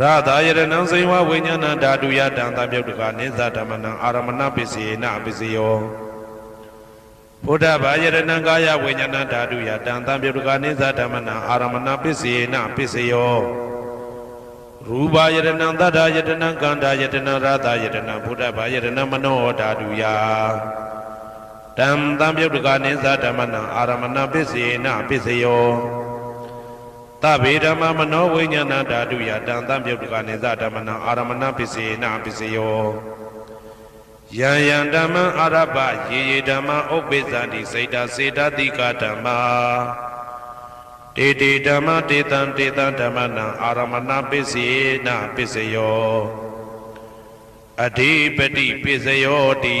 ရသာယရဏံစေဝဝိညာဏဓာတုယတံသံပြုတ်တကနေသဓမ္မနံအာရမဏပစ္စေနပစ္စယောဘုဒ္ဓဘာယရဏံကာယဝိညာဏဓာတုယတံသံပြုတ်တကနေသဓမ္မနံအာရမဏပစ္စေနပစ္စယောရူပယရဏံသတ္တယတနံကန္တာယတနံရသာယတနံဘုဒ္ဓဘာယရဏံမနောဓာတုယတံသံပြုတ်တကနေသဓမ္မနံအာရမဏပစ္စေနပစ္စယော သဗ္ဗေဓမ္မမနောဝိညာဏဓာတုယတံသံပြုတ်တကနေသဓမ္မနံအာရမဏပစ္စေနပစ္စယောယံယံဓမ္မံအာရပယေယေဓမ္မဥပ္ပိသန္တိစိတ်တစေတတိကဓမ္မာတေတေဓမ္မတေတံတေတံဓမ္မနံအာရမဏပစ္စေနပစ္စယောအဓိပတိပစ္စယောတိ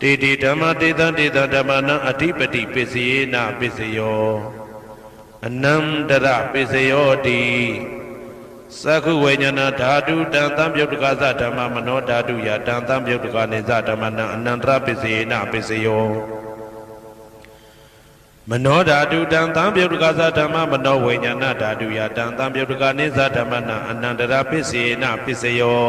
တေတေဓမ္မတေတံတေတံဓမ္မနံအဓိပတိပစ္စယေနပစ္စယောအနန္တရပစ္စယောတိသက္ခုဝိညာဏဓာတုတံသံပြုတ်တကသဓမ္မမနောဓာတုယတံသံပြုတ်တကနေသဓမ္မနံအနန္တရပစ္စယေနပစ္စယောမနောဓာတုတံသံပြုတ်တကသဓမ္မမနောဝိညာဏဓာတုယတံသံပြုတ်တကနေသဓမ္မနံအနန္တရပစ္စယေနပစ္စယော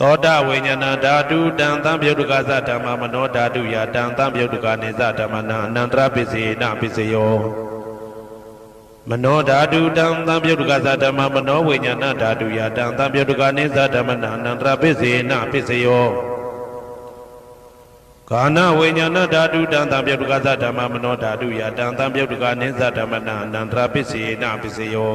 သောတာဝိညာဏဓာတုတံသံပြုတ်တကသဓမ္မမနောဓာတုယတံသံပြုတ်တကနေသဓမ္မနံအနန္တရပစ္စယေနပစ္စယောမနောဓာတုတံသံပြုတ်တကသဓမ္မမနောဝိညာဏဓာတုယတံသံပြုတ်တကနေသဓမ္မနံအနန္တရပစ္စယေနပစ္စယောကာနဝိညာဏဓာတုတံသံပြုတ်တကသဓမ္မမနောဓာတုယတံသံပြုတ်တကနေသဓမ္မနံအနန္တရပစ္စယေနပစ္စယော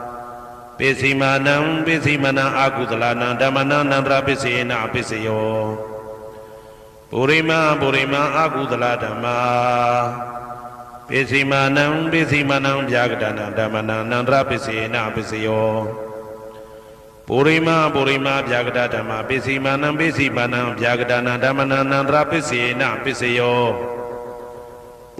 ပစ္စည်းမာနံပစ္စည်းမာနံအာကုသလနံဓမ္မနံအနန္တရပစ္စေနပစ္စယောပုရိမပုရိမအာကုသလဓမ္မာပိစီမာနံပိစီမာနံဗျာကတနာဓမ္မနာနန္တရပိစေနပိစယောပုရိမပုရိမဗျာကတဓမ္မာပိစီမာနံပိစီမာနံဗျာကတနာဓမ္မနာနန္တရပိစေနပိစယော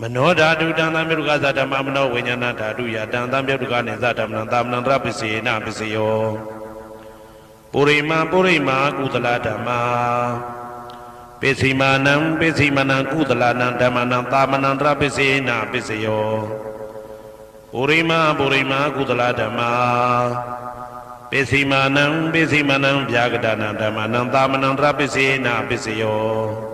မနောဓာတုတံသံမြုကသဓမ္မမနောဝိညာဏဓာတုယတံသံမြုကနိသဓမ္မနံသာမဏံတရပစ္စေနပစ္စယောပုရိမာပုရိမာကုသလဓမ္မာပိစီမာနံပိစီမနံကုသလနံဓမ္မနံသာမဏံတရပစ္စေနပစ္စယောပုရိမာပုရိမာကုသလဓမ္မာပိစီမာနံပိစီမနံဗျာကတနံဓမ္မနံသာမဏံတရပစ္စေနပစ္စယော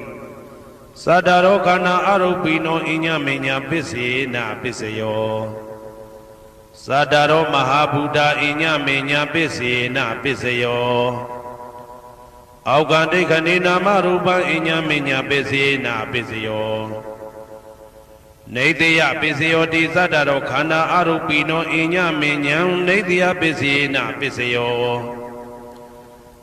သတ္တရောခန္ဓာအရုပိနောအညမင်းညပစ္စေနာပစ္စယောသတ္တရောမဟာဗုဒ္ဓအညမင်းညပစ္စေနာပစ္စယောအောက်ကဒိဋ္ဌနေနာမရူပံအညမင်းညပစ္စေနာပစ္စယောနေတယပစ္စယောတိသတ္တရောခန္ဓာအရုပိနောအညမဉ္ဉံနေတယပစ္စယေနပစ္စယော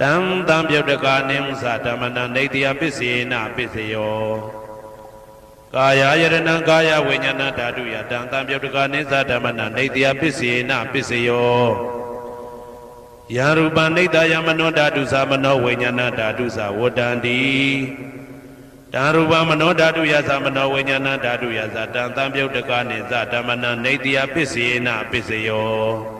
တံတံပြုတ်တကာနိသဓမ္မနံနေတယပစ္စေနပစ္စယောကာယယရဏံကာယဝိညာဏဓာတုယတံတံပြုတ်တကာနိသဓမ္မနံနေတယပစ္စေနပစ္စယောယံရူပနိတယမနောဓာတုသမနောဝိညာဏဓာတုသဝတ္တန္တိတံရူပမနောဓာတုယသမနောဝိညာဏဓာတုယသတံတံပြုတ်တကာနိသဓမ္မနံနေတယပစ္စေနပစ္စယော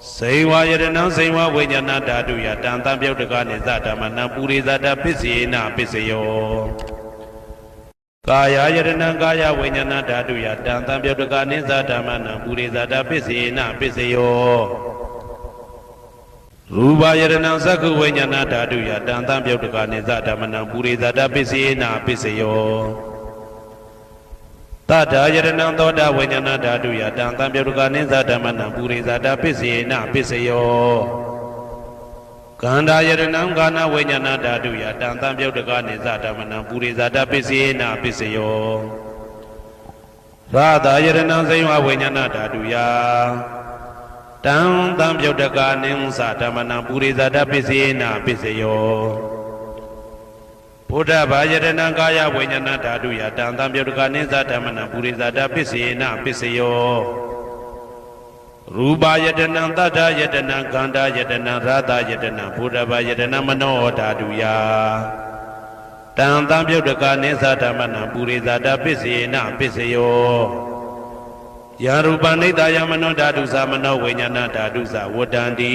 စေဝယရဏံစေဝဝိညာဏဓာတုယတံတံပြုတ်တကနိသဓမ္မနံပုရိသတာပစ္စေနပစ္စယောကာယယရဏံကာယဝိညာဏဓာတုယတံတံပြုတ်တကနိသဓမ္မနံပုရိသတာပစ္စေနပစ္စယောရူပယရဏံသက္ခုဝိညာဏဓာတုယတံတံပြုတ်တကနိသဓမ္မနံပုရိသတာပစ္စေနပစ္စယော တထာယရဏံသောတာဝိညာဏဓာတုယတံတံပြုတ်တကနိသဓမ္မနံပုရိသတာပစ္စေနပစ္စယောကန္တာယရဏံကာနဝိညာဏဓာတုယတံတံပြုတ်တကနိသဓမ္မနံပုရိသတာပစ္စေနပစ္စယောရာသာယရဏံစိယဝဝိညာဏဓာတုယတံတံပြုတ်တကာနိသဓမ္မနံပုရိသတပစ္စေနပစ္စယော ဘုဒ္ဓဘာယရဏံကာယဝိညာဏဓာတုယတံတံပြုတ်တကာနိသဓမ္မနံပုရိသတပစ္စေနပစ္စယောရူပယတနံတတ္ထယတနံခန္ဓာယတနံရာသယတနံဘုဒ္ဓဘာယတနံမနောဓာတုယတံတံပြုတ်တကာနိသဓမ္မနံပုရိသတပစ္စေနပစ္စယောယာရူပနိတယမနောဓာတုသမနောဝိညာဏဓာတုသဝတ္တန္တိ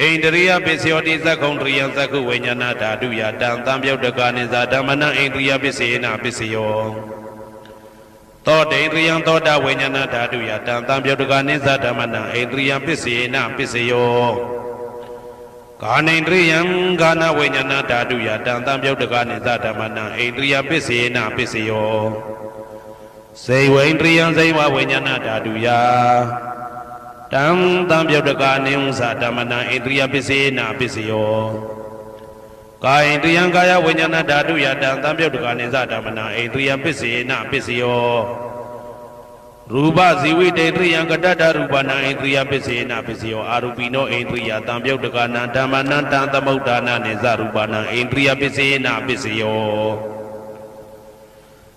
ဣန္ဒရိယပစ္စယောတိသက္ကုံတရိယသက္ကုဝိညာဏဓာတုယတံသံပြုတ်တကနိသဓမ္မနံဣန္ဒရိယပစ္စေနပစ္စယောသောတေန္ဒရိယသောတာဝိညာဏဓာတုယတံသံပြုတ်တကနိသဓမ္မနံဣန္ဒရိယပစ္စေနပစ္စယောကာနိန္ဒရိယံဂာနဝိညာဏဓာတုယတံတံပြုတ်တကနိသဓမ္မနံဣန္ဒရိယပစ္စေနပစ္စယောစေဝိန္ဒရိယံစေဝဝိညာဏဓာတုယ တံတံပြုတ်တကနိဥ္စဓမ္မနံဣန္ဒရိယပစ္စေနပစ္စယောကာယိန္ဒရိယံကာယဝိညာဏဓာတုယတံတံပြုတ်တကနိသဓမ္မနံဣန္ဒရိယပစ္စေနပစ္စယောရူပဇီဝိတေတရိယံကတ္တတရူပနာဣန္ဒြိယပစ္စေနပစ္စယောအာရူပိနောဣန္ဒြိယတံပြုတ်တကနာဓမ္မနံတံသမုဋ္ဌာနာနိသရူပနာဣန္ဒြိယပစ္စေနပစ္စယော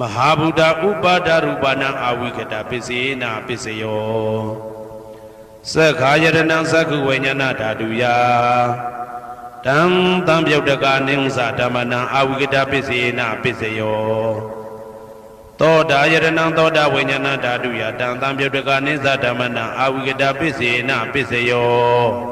မဟာဗုဒ္ဓဥပါဒရူပနာအာဝိကတပစ္စေနပစ္စယောသက္ခာယရဏံသက္ခုဝိညာဏဓာတုယတံတံပြုတ်တကနိသဓမ္မနံအာဝိကတပစ္စေနပစ္စယောသောတာယရဏံသောတာဝိညာဏဓာတုယတံတံပြုတ်တကနိသဓမ္မနံအာဝိကတပစ္စေနပစ္စယော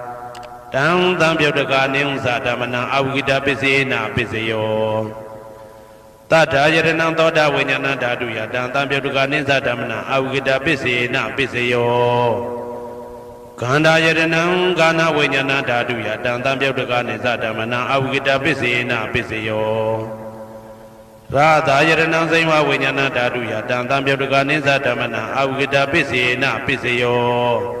တံသံပြုတ်တကနိဥ္စာဓမ္မနံအဝိကတပစ္စေနာပစ္စယောတတ္ထာယရဏံသောတာဝိညာဏဓာတုယတံသံပြုတ်တကနိဥ္စာဓမ္မနံအဝိကတပစ္စေနာပစ္စယောခန္ဓာယရဏံကာနဝိညာဏဓာတုယတံသံပြုတ်တကနိဥ္စာဓမ္မနံအဝိကတပစ္စေနာပစ္စယောရာသာယရဏံစိမဝိညာဏဓာတုယတံသံပြုတ်တကနိဥ္စာဓမ္မနံအဝိကတပစ္စေနာပစ္စယော